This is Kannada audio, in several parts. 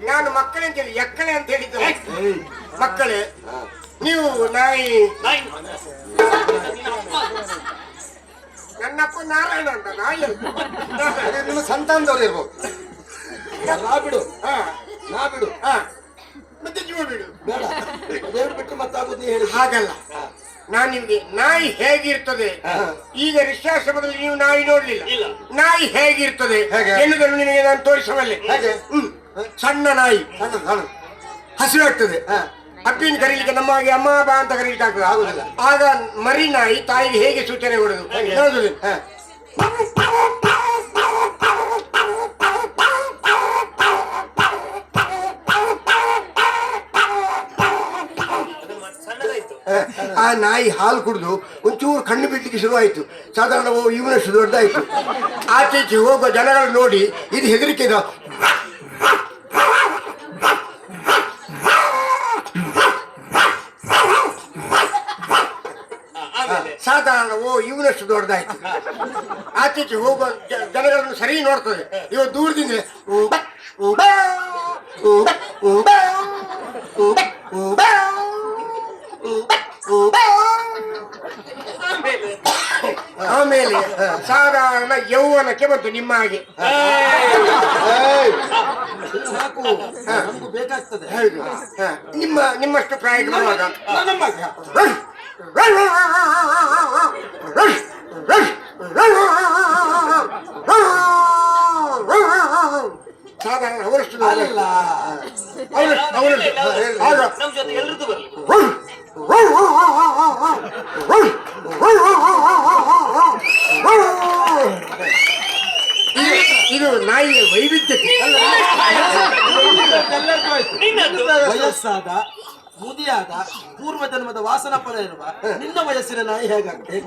ನಾನು ಮಕ್ಕಳೇ ಅಂತ ಹೇಳಿ ಎಕ್ಕಳೆ ಅಂತ ಹೇಳಿದ್ದೆ. ಮಕ್ಕಳೇ ನೀವು ನಾಯಿ. ನನ್ನಪ್ಪ ನಾರಾಯಣ ಅಂತ ನಾಯಿ. ನಿಮ್ಮ ಸಂತಾನದವ್ರು ಇರ್ಬೋದು. ನಾ ಬಿಡು. ಹಾ. ನಾ ಬಿಡು. ಹಾ. ಮತ್ತೆ ಜೀವ ಬಿಡು. ಬೇಡ. ಬಿಟ್ಟು ಮತ್ತಾಗೋದು ನೀ ಹೇಳಿ. ಹಾಗಲ್ಲ. ನಾನು ನಿಮ್ಗೆ ನಾಯಿ ಹೇಗಿರ್ತದೆ? ಈಗ ರಿಕ್ಷಾಶ್ರಮದಲ್ಲಿ ನೀವು ನಾಯಿ ನೋಡ್ಲಿಲ್ಲ. ನಾಯಿ ಹೇಗಿರ್ತದೆ ಹೇಗೆ? ಎನ್ನುವುದನ್ನು ನಿಮಗೆ ನಾನು ತೋರಿಸಬಲ್ಲೆ ಹೇಗೆ? ಹ್ಮ್. ಸಣ್ಣ ನಾಯಿ ಸಣ್ಣ ಸಣ್ಣ. ಹಸಿರು ಆಗ್ತದೆ. ಅಪ್ಪಿನ ಕರೀಲಿಕ್ಕೆ ನಮ್ಮ ಹಾಗೆ ಅಮ್ಮ ಬಾ ಅಂತ ಕರೀಲಿಕ್ಕೆ ಆಗ್ತದೆ ಆಗುದಿಲ್ಲ. ಆಗ ಮರಿ ನಾಯಿ ತಾಯಿಗೆ ಹೇಗೆ ಸೂಚನೆ ಕೊಡುದು? ನೋಡುದು ಹಾ. ಸಣ್ಣದಾಯ್ತು ಆ ನಾಯಿ ಹಾಲು ಕುಡಿದು ಒಂಚೂರು ಕಣ್ಣು ಬಿಡ್ಲಿಕ್ಕೆ ಶುರುವಾಯಿತು. ಸಾಧಾರಣ ಇವನಷ್ಟು ದೊಡ್ಡದಾಯ್ತು. ಆಚೆ ಈಚೆ ಹೋಗುವ ಜನಗಳು ನೋಡಿ ಇದು ಹೆದರಿಕೆ ಸಾಧಾರಣ ಓ ಇವನಷ್ಟು ದೊಡ್ಡದಾಯ್ತು. ಆಚೆ ಈಚೆ ಹೋಗುವ ಜನಗಳನ್ನು ಸರಿ ನೋಡ್ತದೆ. ಇವ ದೂರದಿಂದ ಉಂಬ, ಉಂಬ, ಉಂಬ, ಉಂಬ, ಉಂಬ, ಉಂಬ, ಉಂಬ, ಉಂಬ. ಆಮೇಲೆ? ಆಮೇಲೆ ಸಾಧಾರಣ ಯೌವನಕ್ಕೆ ಬಂತು ನಿಮ್ಮ ಹಾಗೆ. ಏಯ್! ಸಾಕು. ನಮಗೂ ಬೇಕಾಗ್ತದೆ. ನಿಮ್ಮ ನಿಮ್ಮಷ್ಟು ಪ್ರಾಯ ಸಾಧಾರಣ ಅವರಷ್ಟು ಅಲ್ಲ. ಅವರಷ್ಟು ಅವರಷ್ಟು ಆಗ ಜೊತೆ ಎಲ್ರದ್ದು ಬರಲಿ ಇದು- ಇದು ನಾಯಿಯ ವೈವಿಧ್ಯತೆ. ವಯಸ್ಸಾದ ಮುದಿಯಾದ ಪೂರ್ವ ಜನ್ಮದ ವಾಸನ ಪರ ಇರುವ ನಿನ್ನ ವಯಸ್ಸಿನ ನಾಯಿ ಹೇಗಾಗುತ್ತೆ.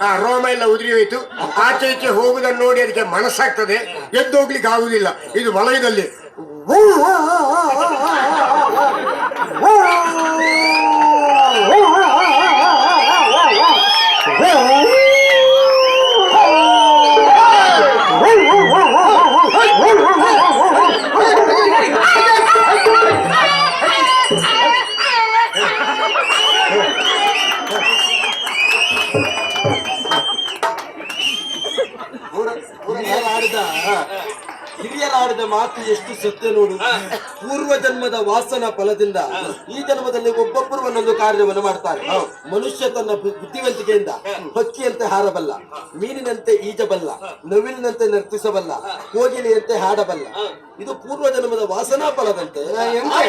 ಆ ರೋಮ ಎಲ್ಲ ಉದುರಿ ಹೋಯ್ತು. ಆಚೆ ಈಚೆ ಹೋಗುದನ್ನು ನೋಡಿ ಅದಕ್ಕೆ ಮನಸ್ಸಾಗ್ತದೆ. ಎದ್ದೋಗ್ಲಿಕ್ಕೆ ಆಗುದಿಲ್ಲ. ಇದು ವಲಯದಲ್ಲಿ. ಮಾತು ಎಷ್ಟು ಸತ್ಯ ನೋಡು. ಪೂರ್ವ ಜನ್ಮದ ವಾಸನ ಫಲದಿಂದ ಈ ಜನ್ಮದಲ್ಲಿ ಒಬ್ಬೊಬ್ಬರು ಒಂದೊಂದು ಕಾರ್ಯವನ್ನು ಮಾಡ್ತಾರೆ. ಮನುಷ್ಯ ತನ್ನ ಬುದ್ಧಿವಂತಿಕೆಯಿಂದ ಹಕ್ಕಿಯಂತೆ ಹಾರಬಲ್ಲ. ಮೀನಿನಂತೆ ಈಜಬಲ್ಲ. ನವಿಲಿನಂತೆ ನರ್ತಿಸಬಲ್ಲ. ಕೋಗಿಲೆಯಂತೆ ಹಾಡಬಲ್ಲ. ಇದು ಪೂರ್ವ ಜನ್ಮದ ವಾಸನಾ ಫಲದಂತೆ.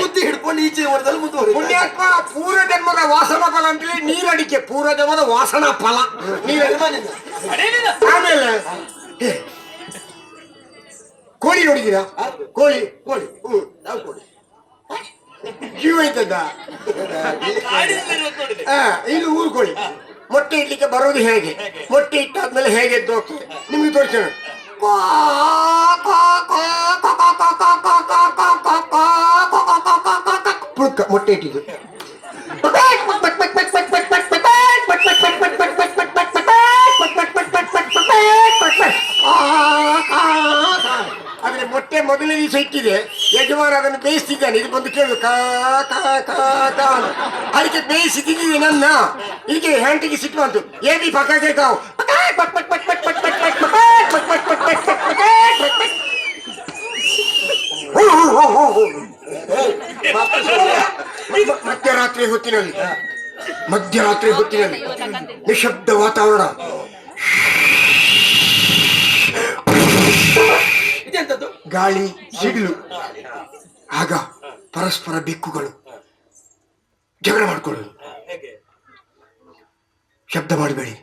ಬುದ್ಧಿ ಹಿಡ್ಕೊಂಡು ಈ ಜೀವನದಲ್ಲಿ ಮುಂದುವರಿ ಪೂರ್ವ ಜನ್ಮದ ವಾಸನಾ ಫಲ ಅಂತ ನೀರಡಿಕೆ ಪೂರ್ವ ಜನ್ಮದ ವಾಸನಾ ಫಲ. ನೀವೆಲ್ಲ ಆಮೇಲೆ ಕೋಳಿ ನೋಡಿದೀರಾ ಕೋಳಿ ಕೋಳಿ ಯಾವ ಕೋಳಿ ಜೀವ ಇದ್ದದ್ದ ಇದು ಊರು ಕೋಳಿ ಮೊಟ್ಟೆ ಇಡ್ಲಿಕ್ಕೆ ಬರೋದು ಹೇಗೆ ಮೊಟ್ಟೆ ಇಟ್ಟಾದ್ಮೇಲೆ ಹೇಗೆ ಎದ್ದು ಹೋಗ್ತದೆ ನಿಮ್ಗೆ ತೋರಿಸೋಣ ಮೊಟ್ಟೆ ಇಟ್ಟಿದ್ದು ಮೊದಲನೇ ದಿವಸ ಇಟ್ಟಿದೆ. ಯಜಮಾನ ಅದನ್ನು ಬೇಯಿಸ್ತಿದ್ದಾನೆ. ಇದು ಬಂದು ಕೇಳು. ಕಾ ಕಾ ಕಾ ಕಾ ಅಂತ. ಅದಕ್ಕೆ ಬೇಯಿಸಿ ತಿಂದಿದೆ ನನ್ನ. ಇದಕ್ಕೆ ಹ್ಯಾಂಟಿಗೆ ಸಿಟ್ಟು ಬಂತು. ಏನಿ ಪಕ್ಕಕ್ಕೆ ಕಾವು ಮ- ಮಧ್ಯರಾತ್ರಿ ಹೊತ್ತಿನಲ್ಲಿ. ಮಧ್ಯರಾತ್ರಿ ಹೊತ್ತಿನಲ್ಲಿ. ನಿಶಬ್ದ ವಾತಾವರಣ. ಗಾಳಿ, ಸಿಡಿಲು. ಆಗ ಪರಸ್ಪರ ಬೆಕ್ಕುಗಳು ಜಗಳ ಮಾಡಿಕೊಳ್ಳೋದು. ಶಬ್ದ ಮಾಡಬೇಡಿ.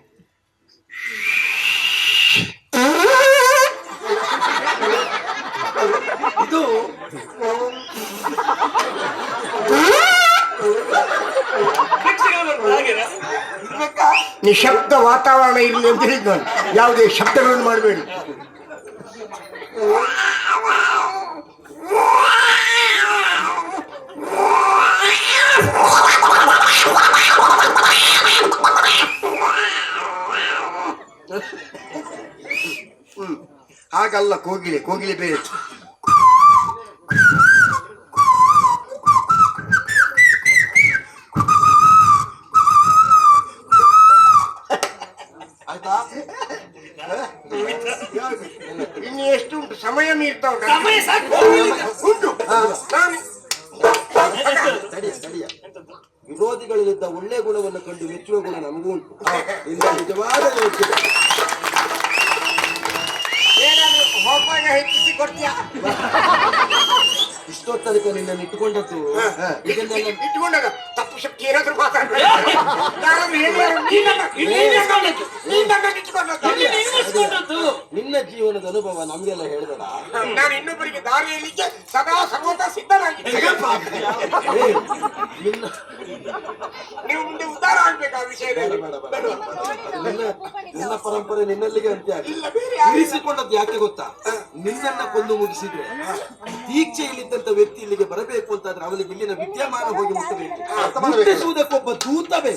ನಿಶಬ್ದ ವಾತಾವರಣ ಇರಲಿ ಅಂತ ಹೇಳಿದ್ ನಾನು ಯಾವುದೇ ಶಬ್ದಗಳನ್ನು ಮಾಡಬೇಡಿ. ಹ್ಮ್. ಆಗ ಕಾಗಲ್ಲ ಕೋಗಿಲೆ ಕೋಗಿಲೆ ಬೇರೆ ಉಂಟು ಸಮಯ ಮೀರ್ತಾ ಉಂಟು ಸಮಯ ಸಾಕು ಉಂಟು. ನಾನು ವಿರೋಧಿಗಳಲ್ಲಿದ್ದ ಒಳ್ಳೆ ಗುಣವನ್ನು ಕಂಡು ಮೆಚ್ಚುವ ಗುಣ ನಮಗೂ ಉಂಟು. ಇಲ್ಲ ನಿಜವಾದ ಹೋಗುವಾಗ ಹೆಚ್ಚಿಸಿ ಕೊಡ್ತೀಯ? ಇಷ್ಟೊತ್ತನಕ ನಿನ್ನನ್ನು ಇಟ್ಟುಕೊಂಡದ್ದು. ಇದನ್ನೆಲ್ಲ ಇಟ್ಕೊಂಡಾಗ ತಪ್ಪು ಶಕ್ತಿ ಏನಾದ್ರು ಮಾತಾಡ್ಬೇಡ. ಯಾರಾದ್ರೂ ಹೇಳಿದ್ರು ನೀನ್ ನನ್ನ- ಜೀವನದ ಅನುಭವ ನಮ್ಗೆಲ್ಲ ಹೇಳ್ಬೇಡ ನಾನು ಇನ್ನೊಬ್ಬರಿಗೆ ದಾರಿಯಲ್ಲಿಗೆ ಸದಾ ಸರ್ವದಾ ಸಿದ್ಧನಾಗಿದ್ದೇನೆ ನಿನ್ನ ನೀವು ಮುಂದೆ ಉದ್ದಾರ ಆಗ್ಬೇಕು ಆ ವಿಷಯದಲ್ಲಿ. ಬೇಡ, ಬೇಡ, ನಿನ್ನ ನಿನ್ನ ಪರಂಪರೆ ನಿನ್ನಲ್ಲಿಗೆ ಅಂತ್ಯ ಆಗಿದೆ. ಇಲ್ಲ ಬೇರೆ ಯಾರು- ಇರಿಸಿಕೊಂಡದ್ದು ಯಾಕೆ ಗೊತ್ತಾ? ನಿನ್ನನ್ನ ಕೊಂದು ಮುಗಿಸಿದ್ರೆ ದೀಕ್ಷೆಯಲ್ಲಿದ್ದಂತ ವ್ಯಕ್ತಿ ಇಲ್ಲಿಗೆ ಬರಬೇಕು ಅಂತ ಅಂತಾದ್ರೆ ಅವನಿಗೆ ಇಲ್ಲಿನ ವಿದ್ಯಮಾನ ಹೋಗಿ ಮುಟ್ಟಬೇಕು. ಮುಟ್ಟಿಸುವುದಕ್ಕೊಬ್ಬ ದೂತವೇ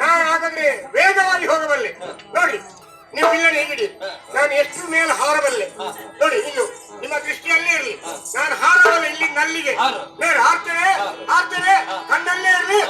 ಹಾಗಾದ್ರೆ ವೇಗವಾಗಿ ಹೋಗಬಲ್ಲೆ. ನೋಡಿ ನೀವು ಇಲ್ಲ ಹೇಗಿಡಿ ನಾನು ಎಷ್ಟು ಮೇಲೆ ಹಾರಬಲ್ಲೆ? ನೋಡಿ ಇಲ್ಲಿ ನಿಮ್ಮ ದೃಷ್ಟಿಯಲ್ಲೇ ಇರಲಿ. ನಾನು ಹಾರಬಲ್ಲೆ ಇಲ್ಲಿ ನಲ್ಲಿಗೆ ನೋಡಿ ಹಾರ್ತೇನೆ ಹಾರ್ತೇನೆ ಕಣ್ಣಲ್ಲೇ ಇರಲಿ.